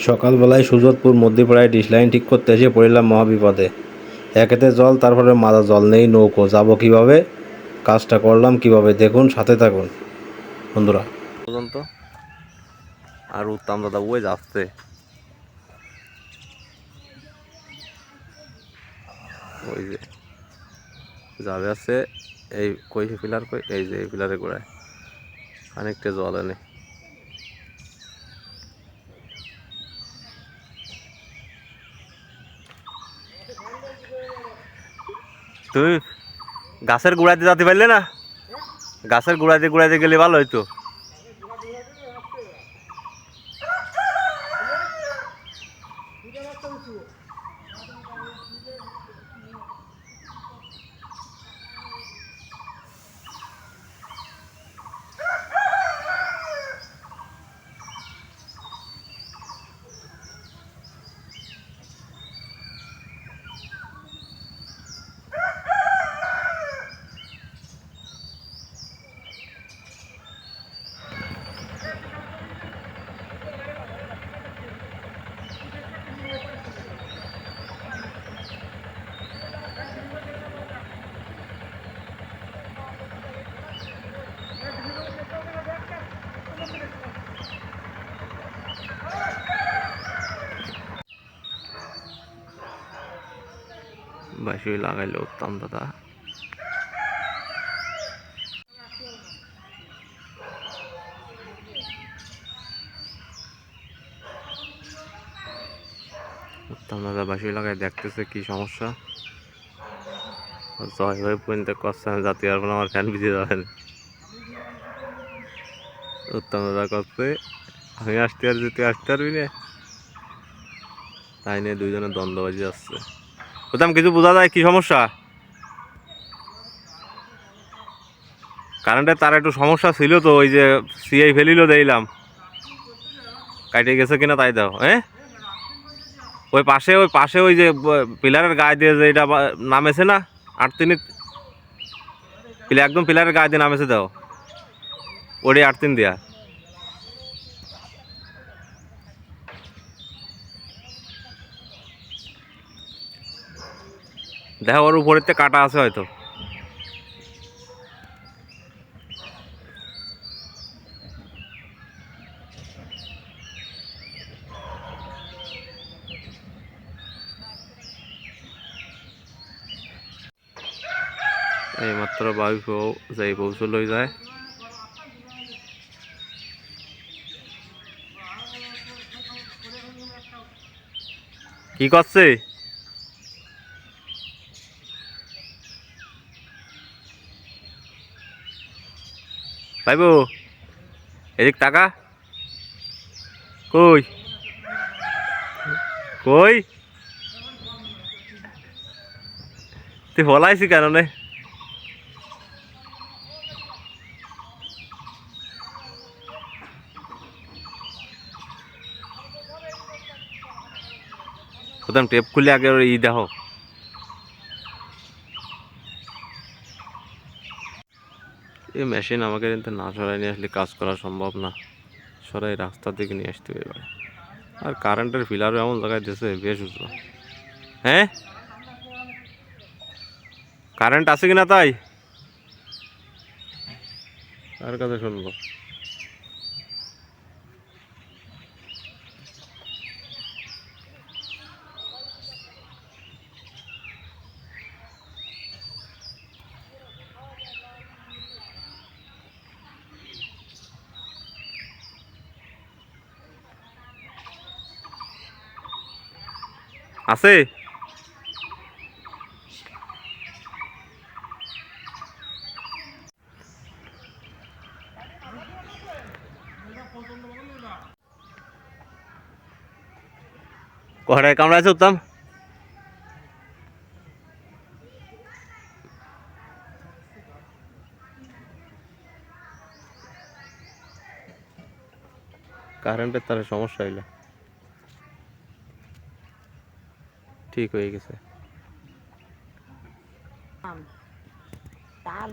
সকালবেলায় সুজতপুর মধ্যপাড়ায় dish line ঠিক করতে এসে পড়লাম মহাবিপদে। একেতে জল তারপরে মাথা জল নেই, নৌকো। যাব কীভাবে? কাজটা করলাম কীভাবে? দেখুন, সাথে থাকুন। বন্ধুরা। পর্যন্ত। আর উত্তম দাদা ওই যাচ্ছে। ওই যে, যাবে আছে এই কই পিলার কই? এই যে এই পিলারে গোড়ায় অনেকটা জল এনে। তুই গাছের গোড়াতে যাতে পারলে না? গাছের গোড়াতে গোড়াতে গেলে ভালো হইতো। বাসি লাগাইলে উত্তম দাদা উত্তম দাদা বাসি লাগাই দেখতেছে কি সমস্যা জয় হয়ে পর্যন্ত করছে আমি জাতি আমার ফ্যান ভিজে যাবেন উত্তম দাদা করছে আমি আসতে আর তুই আসতে পারবি না। তাই নিয়ে দুইজনের দ্বন্দ্ববাজি আসছে বলতাম কিছু বোঝা যায়? কি সমস্যা? কারেন্টের তার একটু সমস্যা ছিল তো, ওই যে সিআই ফেলিল দিলাম কাটে গেছে কিনা তাই দাও হ্যাঁ? ওই পাশে ওই পাশে ওই যে পিলারের গায়ে দিয়ে যে এটা নামেছে না? আট তিন একদম পিলারের গায়ে দিয়ে নামেছে দাও ওরে আট তিন দিয়া। দেখো ওর উপরেতে কাটা আছে হয়তো। এইমাত্র বাবু বউ যাই পৌঁছ লৈ যায়। কি করছে ভাইবো, এদিক টাকা কই? কই? তুই হলাইছি কেন নে প্রথম টেপ খুলে আগে ই দেখো। এই মেশিন আমাকে কিন্তু না সরাই নিয়ে আসলে কাজ করা সম্ভব না। সরাই রাস্তার দিকে নিয়ে আসতে হবে এবারে। আর কারেন্টের ফিলারও এমন জায়গায় দিয়েছে, বেশ উঁচু। হ্যাঁ? কারেন্ট আছে কিনা তাই? তার কাছে শুনব? আছে? কটায় কামড়াছে উত্তম? কারেন্টের তার সমস্যা হইল। ঠিক হয়ে গেছে। তার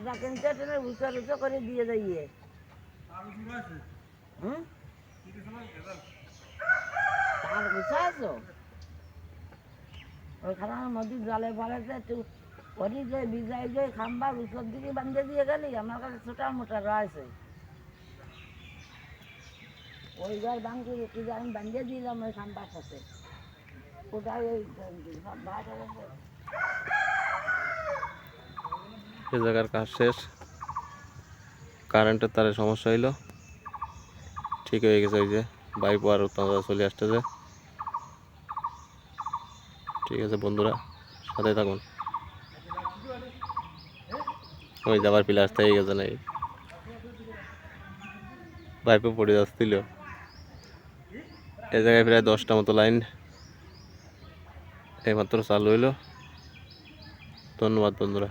বিজাই যে খাম্বার উত্তর দিকে বান্ধে দিয়ে গেলি, আমার কাছে ছোটা মোটা রয়েছে। ওই ঘর বাঙ্কি কি আমি বান্ধে দিলাম ওই খাম্বার সাথে। এ জায়গার কাজ শেষ। কারেন্টের তারে সমস্যা হইল। ঠিক হয়ে গেছে ওই যে বাইক আর চলে আসতেছে। ঠিক আছে বন্ধুরা, সাথে থাকুন। ওই যে আবার পিলার থেকে গেছে নাই পাইপে পড়ে যাচ্ছিল। এই জায়গায় প্রায় দশটা মতো লাইন। এইমাত্র চালু হইল ধন্যবাদ বন্ধুরা।